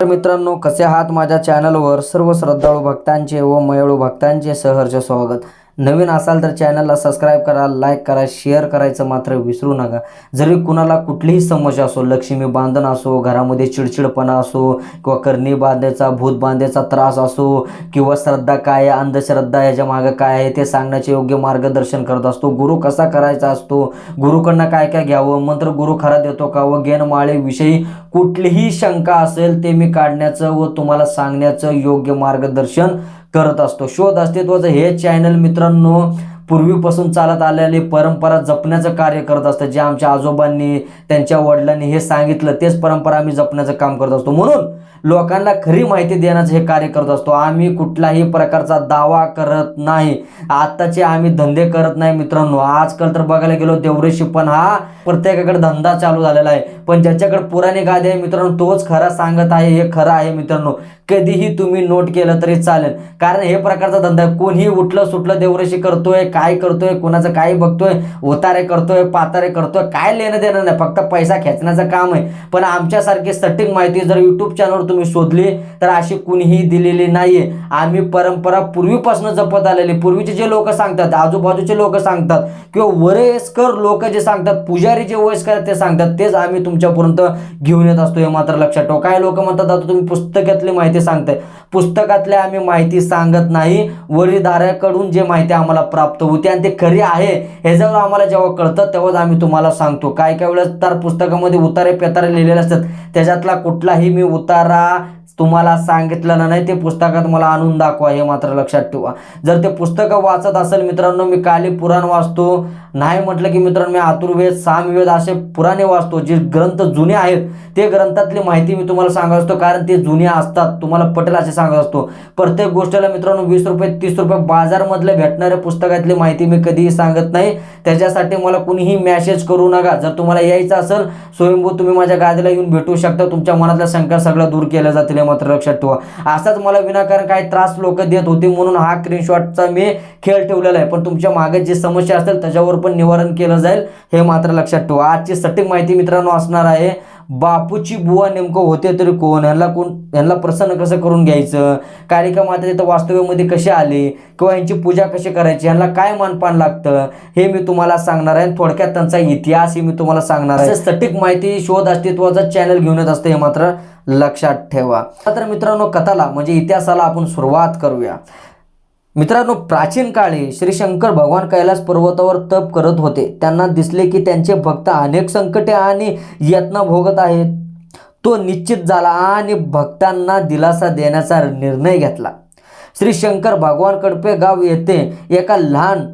तर मित्रांनो कसे आहात माझ्या चॅनलवर? सर्व श्रद्धाळू भक्तांचे व मयळू भक्तांचे सहर्ष स्वागत. नवीन असाल तर चॅनलला सबस्क्राईब करा लाईक करा शेअर करायचं मात्र विसरू नका. जरी कुणाला कुठलीही समस्या असो लक्ष्मी बांधण असो घरामध्ये चिडचिडपणा असो किंवा करणी बांधायचा भूत बांधायचा त्रास असो किंवा श्रद्धा काय आहे अंधश्रद्धा याच्या मागं काय आहे ते सांगण्याचे योग्य मार्गदर्शन करत असतो. गुरु कसा करायचा असतो? गुरुकडनं काय काय घ्यावं? मंत्र गुरु खरा देतो का व गेनमाळेविषयी कुठलीही शंका असेल ते मी काढण्याचं व तुम्हाला सांगण्याचं योग्य मार्गदर्शन करत असतो. शोध अस्तित्वाचं हे चॅनल मित्रांनो पूर्वीपासून चालत आलेली परंपरा जपण्याचं कार्य करत असतं. जे आमच्या आजोबांनी त्यांच्या वडिलांनी हे सांगितलं तेच परंपरा आम्ही जपण्याचं काम करत असतो. म्हणून लोकांना खरी माहिती देण्याचं हे कार्य करत असतो. आम्ही कुठलाही प्रकारचा दावा करत नाही. आत्ताचे आम्ही धंदे करत नाही मित्रांनो. आजकाल तर बघायला गेलो देवरेशी पण हा प्रत्येकाकडे धंदा चालू झालेला आहे. पण ज्याच्याकडे पुराणी गादी आहे मित्रांनो तोच खरा सांगत आहे हे खरं आहे मित्रांनो. कधीही तुम्ही नोट केलं तरी चालेल. कारण हे प्रकारचा धंदा कोणीही उठलं सुटलं देवरेशी करतोय काय करतोय कोणाचं काय बघतोय उतारे करतोय पातारे करतोय काय लेणं देणं नाही. फक्त पैसा खेचण्याचं काम आहे. पण आमच्यासारखी सटीक माहिती जर यूट्यूब चॅनलवर तुम्ही शोधली तर अशी कुणीही दिलेली नाहीये. आम्ही परंपरा पूर्वीपासून जपत आलेली. पूर्वीचे जे लोक सांगतात आजूबाजूचे लोक सांगतात किंवा वयस्कर लोक जे सांगतात पुजारी जे वयस्कर आहेत ते सांगतात तेच आम्ही तुमच्यापर्यंत घेऊन येत असतो हे मात्र लक्षात ठेवा. काय लोक म्हणतात आता तुम्ही पुस्तकातली माहिती सांगताय. पुस्तकातल्या आम्ही माहिती सांगत नाही. वडीलधाऱ्याकडून जे माहिती आम्हाला प्राप्त होते आणि ते खरी आहे हे जर आम्हाला जेव्हा कळतं तेव्हाच आम्ही तुम्हाला सांगतो. काय काय वेळेस तर पुस्तकामध्ये उतारे पेतारे लिहिलेले असतात. त्याच्यातला कुठलाही मी उतारा तुम्हाला सांगितलेलं नाही ते पुस्तकात मला आणून दाखवा हे मात्र लक्षात ठेवा. जर ते पुस्तकं वाचत असेल मित्रांनो मी काली पुराण वाचतो. नाही म्हटलं की मित्रांनो मी आतुर्वेद सामवेद असे पुराणे वाचतो जे ग्रंथ जुने आहेत ते ग्रंथातली माहिती मी तुम्हाला सांगत असतो कारण ते जुने असतात. तुम्हाला पटेल असे सांगत असतो. प्रत्येक गोष्टीला मित्रांनो वीस रुपये तीस रुपये बाजारमधल्या भेटणाऱ्या पुस्तकातली माहिती मी कधीही सांगत नाही. त्याच्यासाठी मला कुणीही मॅसेज करू नका. जर तुम्हाला यायचं असेल स्वयंभू तुम्ही माझ्या गादीला येऊन भेटू शकता. तुमच्या मनातल्या शंका सगळ्या दूर केल्या जातील मात्र लक्षात ठेवा. असाच मला विनाकारण काही त्रास लोक देत होते म्हणून हा स्क्रीनशॉटचा मी खेळ ठेवलेला आहे. पण तुमच्या मागे जी समस्या असेल त्याच्यावर पण निवारण केलं जाईल हे मात्र लक्षात ठेवा. आजची सटीक माहिती मित्रांनो असणार आहे. बापूची बुवा नेमकं होते तरी कोण? यांना कोण यांना प्रसन्न कसं करून घ्यायचं? कालिका माता तिथं वास्तव्यामध्ये कसे आले? किंवा यांची पूजा कशी करायची? ह्यांना काय मानपान लागतं? हे मी तुम्हाला सांगणार आहे. थोडक्यात त्यांचा इतिहास हे मी तुम्हाला सांगणार आहे. सटीक माहिती शोध अस्तित्वाचा चॅनल घेऊन येत असते हे मात्र लक्षात ठेवा. तर मित्रांनो कथाला म्हणजे इतिहासाला आपण सुरुवात करूया. मित्रांनो प्राचीन काळी श्री शंकर भगवान कैलास पर्वतावर तप करत होते. त्यांना दिसले की त्यांचे भक्त अनेक संकटे आणि यत्न भोगत आहेत. तो निश्चित झाला आणि भक्तांना दिलासा देण्याचा निर्णय घेतला. श्री शंकर भगवान कडपे गाव येथे एका लहान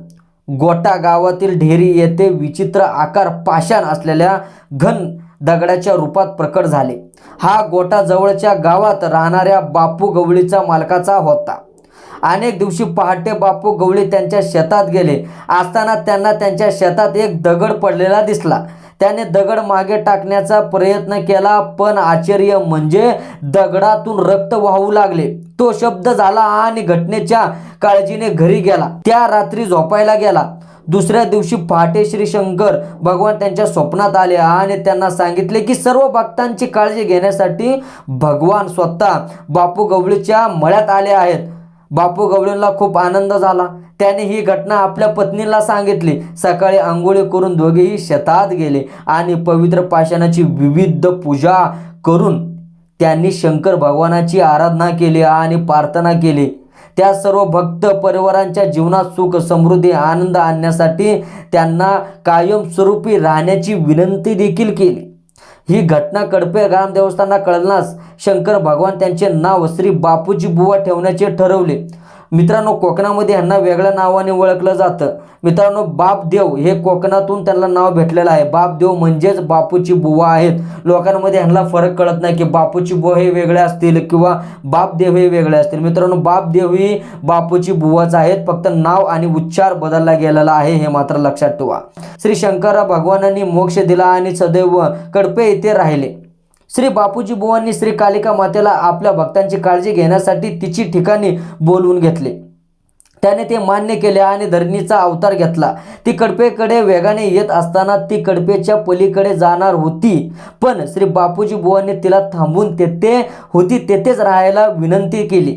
गोटा गावातील ढेरी येथे विचित्र आकार पाषाण असलेल्या घन दगडाच्या रूपात प्रकट झाले. हा गोटा जवळच्या गावात राहणाऱ्या बापू गवळीचा मालकाचा होता. अनेक दिवशी पहाटे बापू गवळी त्यांच्या शेतात गेले. असताना त्यांना त्यांच्या शेतात एक दगड पडलेला दिसला. त्याने दगड मागे टाकण्याचा प्रयत्न केला पण आश्चर्य म्हणजे दगडातून रक्त वाहू लागले. तो शब्द झाला आणि घटनेच्या काळजीने घरी गेला. त्या रात्री झोपायला गेला. दुसऱ्या दिवशी पहाटे श्री शंकर भगवान त्यांच्या स्वप्नात आले आणि त्यांना सांगितले की सर्व भक्तांची काळजी घेण्यासाठी भगवान स्वतः बापू गवळीच्या मळ्यात आले आहेत. बापू गवळींना खूप आनंद झाला. त्याने ही घटना आपल्या पत्नीला सांगितली. सकाळी आंघोळी करून दोघेही शेतात गेले आणि पवित्र पाषाणाची विविध पूजा करून त्यांनी शंकर भगवानाची आराधना केली आणि प्रार्थना केली. त्या सर्व भक्त परिवारांच्या जीवनात सुख समृद्धी आनंद आणण्यासाठी त्यांना कायमस्वरूपी राहण्याची विनंती देखील केली. ही घटना कडपे ग्राम देवस्थानला कळल्यास शंकर भगवान त्यांचे नाव श्री बापूजी बुवा ठेवण्याचे ठरवले. मित्रांनो कोकणामध्ये ह्यांना वेगळ्या नावाने ओळखलं जातं. मित्रांनो बापदेव हे कोकणातून त्यांना नाव भेटलेलं आहे. बापदेव म्हणजेच बापूची बुवा आहेत. लोकांमध्ये ह्यांना फरक कळत नाही की बापूची बुवा हे वेगळे असतील किंवा बापदेव हे वेगळे असतील. मित्रांनो बापदेव ही बापूची बुवाच आहेत. फक्त नाव आणि उच्चार बदलला गेलेला आहे हे मात्र लक्षात ठेवा. श्री शंकर भगवानांनी मोक्ष दिला आणि सदैव कडपे येथे राहिले. श्री बापूजी बुवांनी श्री कालिका मातेला आपल्या भक्तांची काळजी घेण्यासाठी तिची ठिकाणी बोलवून घेतले. त्याने ते मान्य केले आणि धरणीचा अवतार घेतला. ती कडपेकडे वेगाने येत असताना ती कडपेच्या पलीकडे जाणार होती. पण श्री बापूजी बुवांनी तिला थांबून तेथे होती तेथेच राहायला विनंती केली.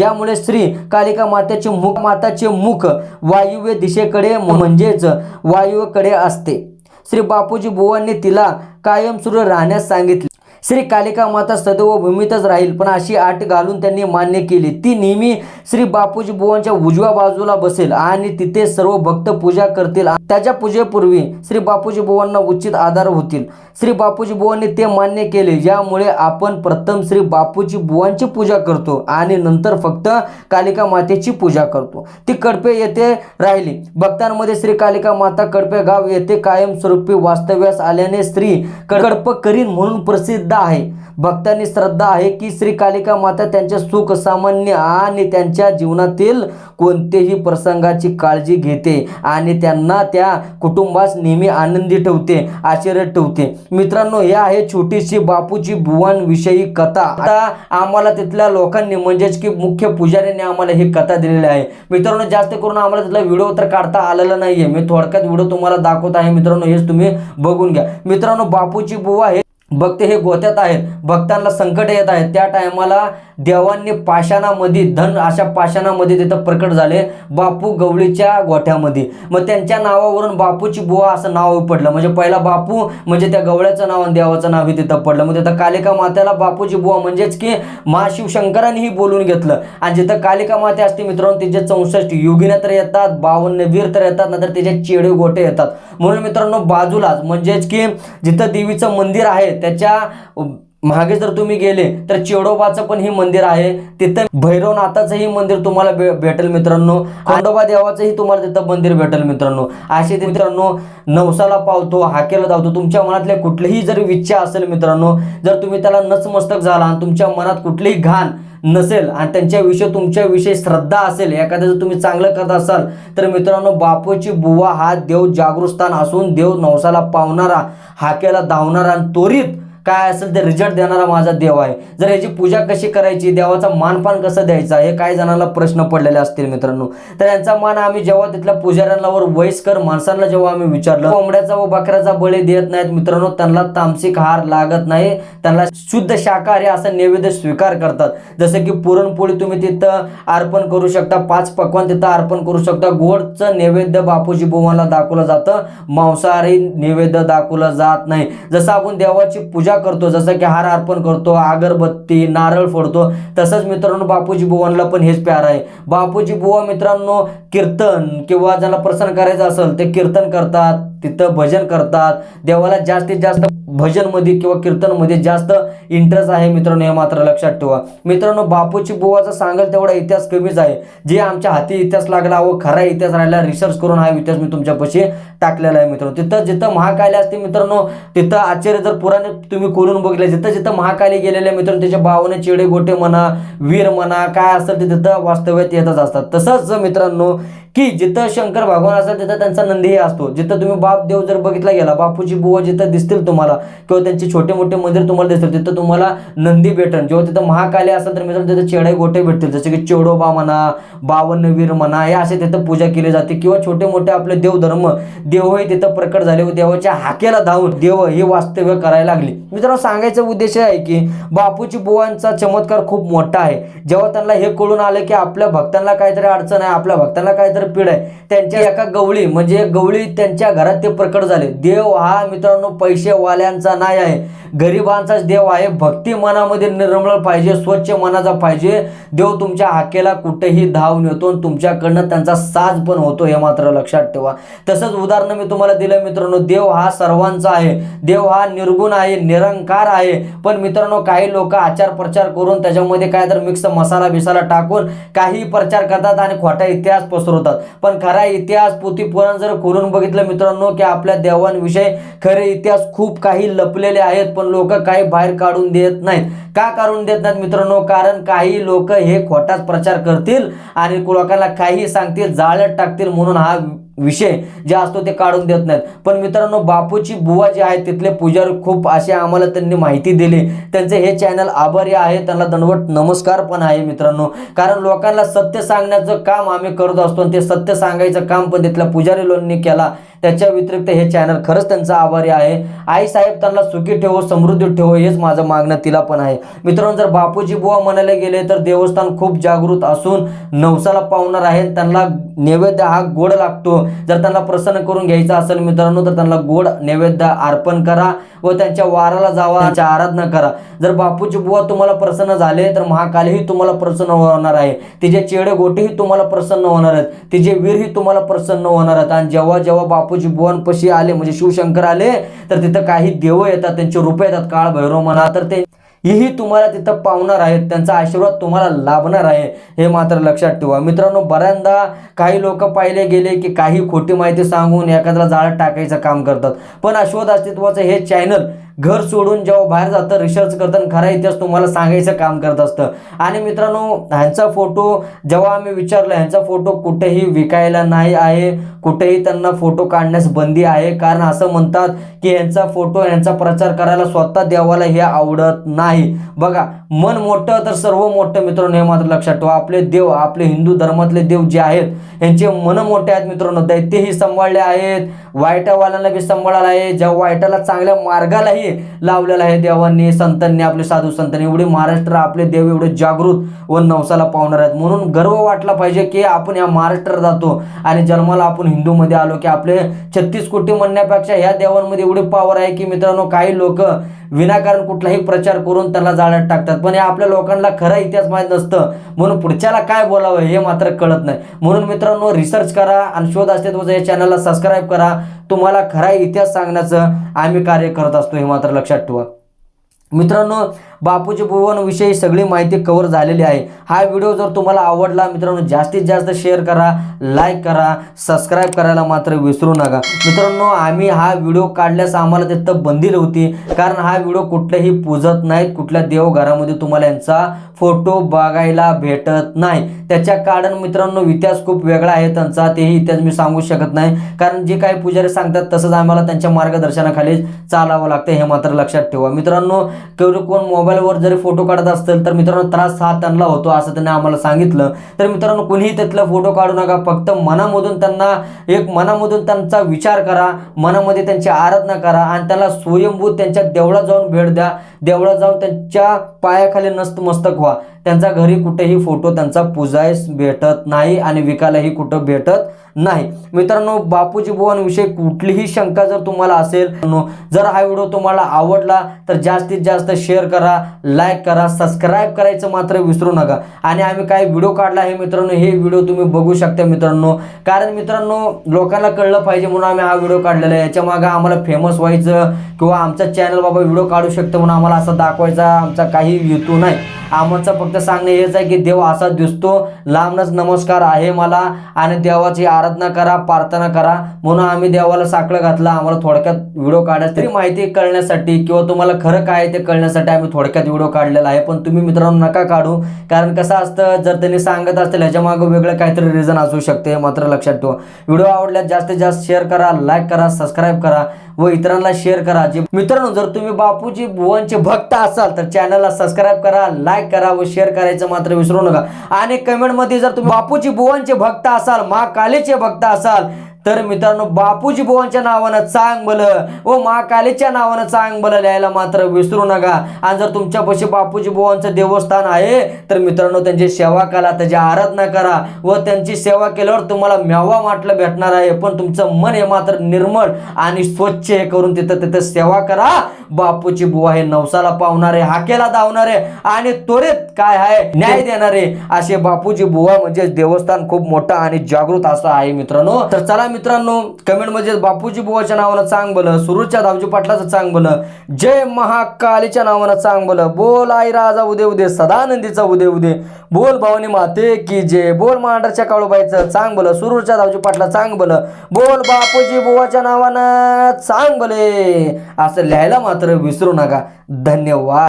यामुळे श्री कालिका मातेचे मुख माताचे मुख वायुव्य दिशेकडे म्हणजेच वायुकडे असते. श्री बापूजी बुवांनी तिला कायमस्वरूप राहण्यास सांगितले. श्री कालिका माता सदैव भूमीतच राहील. पण अशी आट घालून त्यांनी मान्य केली. ती नेहमी श्री बापूजी बुवांच्या उजव्या बाजूला बसेल आणि तिथे सर्व भक्त पूजा करतील. त्याच्या पूजेपूर्वी श्री बापूजी बुवांना उचित आधार होतील. श्री बापूजी बुवांनी ते मान्य केले यामुळे आपण प्रथम श्री बापूजी बुवांची पूजा करतो आणि नंतर फक्त कालिका मातेची पूजा करतो. ती कडपे येथे राहिली. भक्तांमध्ये श्री कालिका माता कडपे गाव येथे कायमस्वरूपी वास्तव्यास आल्याने श्री कडकडप करीन म्हणून प्रसिद्ध आहे. भक्तांनी श्रद्धा आहे की श्री कालिका माता त्यांच्या सुख सामान्य आणि त्यांच्या जीवनातील कोणतेही प्रसंगाची काळजी घेते आणि त्यांना त्या कुटुंबास नेहमी आनंदी ठेवते आश्चर्य ठेवते. मित्रांनो हे आहे छोटीशी बापूची बुवांविषयी कथा. आता आम्हाला तिथल्या लोकांनी म्हणजेच की मुख्य पुजाऱ्यांनी आम्हाला ही कथा दिलेली आहे. मित्रांनो जास्त करून आम्हाला तिथला व्हिडिओ तर काढता आलेला नाहीये. मी थोडक्यात व्हिडिओ तुम्हाला दाखवत आहे. मित्रांनो हेच तुम्ही बघून घ्या. मित्रांनो बापूची बुवा हे भक्त हे गोत्यात आहेत. भक्तांना संकट येत आहेत त्या टायमाला देवांनी पाषाणामध्ये धन अशा पाषाणामध्ये तिथं प्रकट झाले. बापू गवळीच्या गोठ्यामध्ये. मग त्यांच्या नावावरून बापूची बुवा असं नाव पडलं म्हणजे पहिला बापू म्हणजे त्या गवळ्याचं नाव आणि देवाचं नाव तिथं पडलं. मग तिथं कालिका मातेला बापूची बुवा म्हणजेच की महाशिवशंकरांनीही बोलून घेतलं. आणि जिथं कालिका माते असते मित्रांनो तिचे चौसष्ट योगिन्या तर येतात बावन्न वीर तर येतात नंतर तिचे चेडे गोटे येतात. म्हणून मित्रांनो बाजूलाच म्हणजेच की जिथं देवीचं मंदिर आहे त्याच्यामागे जर तुम्ही गेले तर चेडोबाचं पण हे मंदिर आहे. तिथं भैरवनाथाचंही मंदिर तुम्हाला भे भेटेल मित्रांनो. खंडोबा देवाचंही तुम्हाला तिथं मंदिर भेटेल मित्रांनो. असे ते मित्रांनो नवसाला पावतो हाकेला धावतो. तुमच्या मनातले कुठलीही जर इच्छा असेल मित्रांनो जर तुम्ही त्याला नचमस्तक झाला आणि तुमच्या मनात कुठलीही घाण नसेल आणि त्यांच्याविषयी तुमच्याविषयी श्रद्धा असेल एखाद्याचं तुम्ही चांगलं करत असाल तर मित्रांनो बापूची बुवा हा देव जागृतस्थान असून देव नवसाला पावणारा हाकेला धावणारा आणि त्वरित काय असेल ते रिझल्ट देणारा माझा देव आहे. जर याची पूजा कशी करायची देवाचा मानपान कसं द्यायचा हे काही जणांना प्रश्न पडलेले असतील मित्रांनो. तर यांचा मान आम्ही जेव्हा तिथल्या पुजाऱ्यांना वर वयस्कर माणसांना जेव्हा आम्ही विचारलं कोंबड्याचा व बकऱ्याचा बळी देत नाहीत मित्रांनो त्यांना तामसिक हार लागत नाही. त्यांना शुद्ध शाकाहारी असा नैवेद्य स्वीकार करतात. जसं की पुरणपोळी तुम्ही तिथं अर्पण करू शकता पाच पक्वान तिथं अर्पण करू शकता. गोडचं नैवेद्य बापूजी बुवांना दाखवलं जातं. मांसाहारी नैवेद्य दाखवलं जात नाही. जसं आपण देवाची पूजा करतो जसं की हार अर्पण करतो अगरबत्ती नारळ फोडतो तसंच मित्रांनो बापूजी बुवांना पण हेच प्यार आहे. बापूजी बुवा मित्रांनो कीर्तन किंवा ज्याला प्रसन्न करायचं असेल ते कीर्तन करतात तिथं भजन करतात. देवाला जास्तीत जास्त भजनमध्ये किंवा कीर्तनमध्ये जास्त इंटरेस्ट आहे मित्रांनो हे मात्र लक्षात ठेवा. मित्रांनो बापूची बुवाचा सांगाल तेवढा इतिहास कमीच आहे. जे आमच्या हाती इतिहास लागला व खरा इतिहास राहिला रिसर्च करून हा इतिहास मी तुमच्यापाशी टाकलेला आहे मित्रांनो. तिथं जिथं महाकाली असते मित्रांनो तिथं आश्चर्य जर पुराणे तुम्ही खोलून बघितले जिथं जिथं महाकाली गेलेले मित्रांनो त्याच्या बावने चिडे गोटे म्हणा वीर म्हणा काय असेल ते तिथं वास्तव्यात येतच असतात. तसंच मित्रांनो की जिथं शंकर भगवान असेल तिथं त्यांचा नंदीही असतो. जिथं तुम्ही बाप देव जर बघितला गेला बापूची बुवा जिथं दिसतील तुम्हाला किंवा त्यांचे छोटे मोठे मंदिर तुम्हाला दिसतील तिथं तुम्हाला नंदी भेटन. जेव्हा तिथं महाकाली असेल तर मित्रांनो तिथं चेडे गोटे भेटतील. जसे की चेडोबा म्हणा बावनवीर म्हणा हे असे तिथं पूजा केली जाते. किंवा छोटे मोठे आपले देवधर्म देवही तिथं प्रकट झाले व देवाच्या हाकेला धावून देव हे वास्तव्य करायला लागली. मित्रांनो सांगायचा उद्देश आहे की बापूची बुवांचा चमत्कार खूप मोठा आहे. जेव्हा त्यांना हे कळून आलं की आपल्या भक्तांना काहीतरी अडचण आहे आपल्या भक्तांना काहीतरी पीड आहे. त्यांच्या एका गवळी म्हणजे गवळी त्यांच्या घरात ते प्रकट झाले. देव हा मित्रांनो पैसेवाल्यांचा नाही आहे. गरिबांचाच देव आहे. भक्ती मनामध्ये निर्मळ पाहिजे स्वच्छ मनाचा पाहिजे. देव तुमच्या हाकेला कुठेही धावून येतो आणि तुमच्याकडनं त्यांचा साज पण होतो हे मात्र लक्षात ठेवा. तसंच उदाहरणं मी तुम्हाला दिलं मित्रांनो देव हा सर्वांचा आहे. देव हा निर्गुण आहे निरंकार आहे. पण मित्रांनो काही लोक आचार प्रचार करून त्याच्यामध्ये काय तर मिक्स मसाला बिसाला टाकून काही प्रचार करतात आणि खोटा इतिहास पसरवतात. पण खरा इतिहास पोथी पुराण जर खोलून बघितलं मित्रांनो की आपल्या देवांविषयी खरे इतिहास खूप काही लपलेले आहेत. पण लोक काही बाहेर काढून देत नाहीत. का काढून देत नाहीत मित्रांनो? कारण काही लोक हे खोटाच प्रचार करतील आणि लोकांना काही सांगतील जाळ्यात टाकतील म्हणून हा विषय जे असतो ते काढून देत नाहीत. पण मित्रांनो बापूची बुवा जे आहे तिथले पुजारी खूप असे आम्हाला त्यांनी माहिती दिली. त्यांचे हे चॅनल आभारी आहे. त्यांना दंडवट नमस्कार पण आहे मित्रांनो. कारण लोकांना सत्य सांगण्याचं काम आम्ही करत असतो आणि ते सत्य सांगायचं काम पण तिथल्या पुजारी लोकांनी केला. त्याच्या व्यतिरिक्त हे चॅनल खरंच त्यांचा आभारी आहे. आई साहेब त्यांना सुखी ठेवो समृद्धी ठेवो हेच माझं मागणं तिला पण आहे. मित्रांनो जर बापूजी बुवा म्हणायला गेले तर देवस्थान खूप जागृत असून नवसाला पावणार आहे. त्यांना नैवेद्य हा गोड लागतो. जर त्यांना प्रसन्न करून घ्यायचा असेल मित्रांनो तर त्यांना गोड नैवेद्य अर्पण करा व त्यांच्या वाराला जावा त्यांच्या आराधना करा. जर बापूची बुवा तुम्हाला प्रसन्न झाले तर महाकालीही तुम्हाला प्रसन्न होणार आहे. तिचे चेडे गोटेही तुम्हाला प्रसन्न होणार आहेत. तिचे वीरही तुम्हाला प्रसन्न होणार आहेत. आणि जेव्हा जेव्हा बापूजी बुवांपाशी आले म्हणजे शिवशंकर आले तर तिथं काही देव येतात त्यांचे रूप येतात काळ भैरव म्हणा तर ते हेही तुम्हाला तिथं पावणार आहेत त्यांचा आशीर्वाद तुम्हाला लाभणार आहे हे मात्र लक्षात ठेवा. मित्रांनो बऱ्याचदा काही लोक पाहिले गेले की काही खोटी माहिती सांगून एखाद्याला जाळं टाकायचं काम करतात. पण अश्वत अस्तित्वाचं हे चॅनल घर सोडून जेव्हा बाहेर जातं रिसर्च करतं आणि खरा इतिहास तुम्हाला सांगायचं काम करत असतं. आणि मित्रांनो ह्यांचा फोटो जेव्हा आम्ही विचारलं ह्यांचा फोटो कुठेही विकायला नाही आहे कुठेही त्यांना फोटो काढण्यास बंदी आहे. कारण असं म्हणतात की ह्यांचा फोटो ह्यांचा प्रचार करायला स्वतः देवाला हे आवडत नाही. बघा मन मोठं तर सर्व मोठं मित्रांनो हे मात्र लक्षात ठेवा. आपले देव आपले हिंदू धर्मातले देव जे आहेत यांचे मन मोठे आहेत मित्रांनो. दैत्यही सांभाळले आहेत वाईटावाल्यांना बी सांभाळायला आहे. ज्या वाईटाला चांगल्या मार्गालाही लावलेला आहे देवांनी संतांनी आपले साधू संतांनी. एवढे महाराष्ट्र आपले देव एवढे जागृत व नवसाला पावणार आहेत. म्हणून गर्व वाटला पाहिजे की आपण या महाराष्ट्रात जातो आणि जन्माला आपण हिंदूमध्ये आलो की आपले छत्तीस कोटी म्हणण्यापेक्षा ह्या देवांमध्ये एवढी पॉवर आहे की मित्रांनो काही लोक विनाकारण कुठलाही प्रचार करून त्याला जाळ्यात टाकतात. पण हे आपल्या लोकांना खरा इतिहास माहीत नसतं. म्हणून पुढच्याला काय बोलावं हे मात्र कळत नाही. म्हणून मित्रांनो रिसर्च करा आणि शोध अस्तित्वाचं या चॅनलला सबस्क्राईब करा. तुम्हाला खरा इतिहास सांगण्याचं आम्ही कार्य करत असतो हे मात्र लक्षात ठेवा. मित्रांनो बापूजी भुवनविषयी सगळी माहिती कव्हर झालेली आहे. हा व्हिडिओ जर तुम्हाला आवडला मित्रांनो जास्तीत जास्त शेअर करा लाईक करा सबस्क्राईब करायला मात्र विसरू नका. मित्रांनो आम्ही हा व्हिडिओ काढल्यास आम्हाला तिथं बंदी होती कारण हा व्हिडिओ कुठल्याही पूजत नाहीत कुठल्या देवघरामध्ये तुम्हाला यांचा फोटो बघायला भेटत नाही. त्याच्या कारण मित्रांनो इतिहास खूप वेगळा आहे त्यांचा तेही इतिहास मी सांगू शकत नाही. कारण जे काही पुजारी सांगतात तसंच आम्हाला त्यांच्या मार्गदर्शनाखाली चालावं लागतं हे मात्र लक्षात ठेवा. मित्रांनो किंवा कोण मोबाईलवर जरी फोटो काढत असतील तर मित्रांनो त्रास हा त्यांना होतो असं त्यांनी आम्हाला सांगितलं. तर मित्रांनो कुणीही त्यातला फोटो काढू नका फक्त मनामधून त्यांना एक मनामधून त्यांचा विचार करा मनामध्ये त्यांची आराधना करा आणि त्याला स्वयंभूत त्यांच्या देवळात जाऊन भेट द्या. देवळात जाऊन त्यांच्या पायाखाली नस्तमस्तक व्हा. त्यांचा घरी कुठेही फोटो त्यांचा पूजायस भेटत नाही आणि विकायलाही कुठं भेटत नाही. मित्रांनो बापूजी बुवांविषयी कुठलीही शंका जर तुम्हाला असेल जर हा व्हिडिओ तुम्हाला आवडला तर जास्तीत जास्त शेअर करा लाईक करा सबस्क्राईब करायचं मात्र विसरू नका. आणि आम्ही काही व्हिडिओ काढला आहे मित्रांनो हे व्हिडिओ तुम्ही बघू शकता मित्रांनो. कारण मित्रांनो लोकांना कळलं पाहिजे म्हणून आम्ही हा व्हिडिओ काढलेला आहे. याच्या मागे आम्हाला फेमस व्हायचं किंवा आमचा चॅनल बाबा व्हिडिओ काढू शकतो म्हणून आम्हाला असं दाखवायचा आमचा काही हेतू नाही. आमचं फक्त सांगणं हेच आहे की देव असा दिसतो. लांबनच नमस्कार आहे मला आणि देवाची आराधना करा प्रार्थना करा. म्हणून आम्ही देवाला साकडं घातलं. आम्हाला थोडक्यात व्हिडिओ काढायचं तरी माहिती कळण्यासाठी किंवा तुम्हाला खरं काय ते कळण्यासाठी आम्ही थोडक्यात व्हिडिओ काढलेला आहे. पण तुम्ही मित्रांनो नका काढू. कारण कसं असतं जर त्यांनी सांगत असतील ह्याच्या मागं वेगळं काहीतरी रिझन असू शकते मात्र लक्षात ठेवा. व्हिडिओ आवडल्यास जास्तीत जास्त शेअर करा लाईक करा सबस्क्राईब करा. व इतरांना शेअर करा. जे मित्रांनो जर तुम्ही बापूजी भुवनचे भक्त असाल तर चॅनलला सबस्क्राईब करा लाईक करा व शेअर करायचं मात्र विसरू नका. आणि कमेंटमध्ये जर तुम्ही बापूजी भुवनचे भक्त असाल महाकालीचे भक्त असाल तर मित्रांनो बापूजी बुवांच्या नावानं चांगबल व महाकालीच्या नावानं चांगबल लिहायला मात्र विसरू नका. आणि जर तुमच्यापाशी बापूजी बुवांचं देवस्थान आहे तर मित्रांनो त्यांची सेवा करा त्याची आराधना करा. व त्यांची सेवा केल्यावर तुम्हाला मेवा माटलं भेटणार आहे पण तुमचं मन हे मात्र निर्मळ आणि स्वच्छ हे करून तिथं तिथं सेवा करा. बापूची बुवा हे नवसाला पावणारे हाकेला धावणारे आणि त्वरित काय आहे न्याय देणारे असे बापूजी बुवा म्हणजे देवस्थान खूप मोठं आणि जागृत असं आहे मित्रांनो. तर चला मित्रांनो कमेंटमध्ये बापूजी बुवाच्या नावानं चांग बोल सुरूच्या दावजी पाटलाचं चांग बोल जय महाकालीच्या नावानं चांग बोल बोल आई राजा उदे उदे सदानंदीचा उदे उदे. बोल भवानी माते की जय बोल मांडरच्या काळूबाईचं चांग बोल सुरूच्या दावजी पाटला चांग बोल बोल बापूजी बुवाच्या नावानं चांग बले असं लिहायला मात्र विसरू नका. धन्यवाद.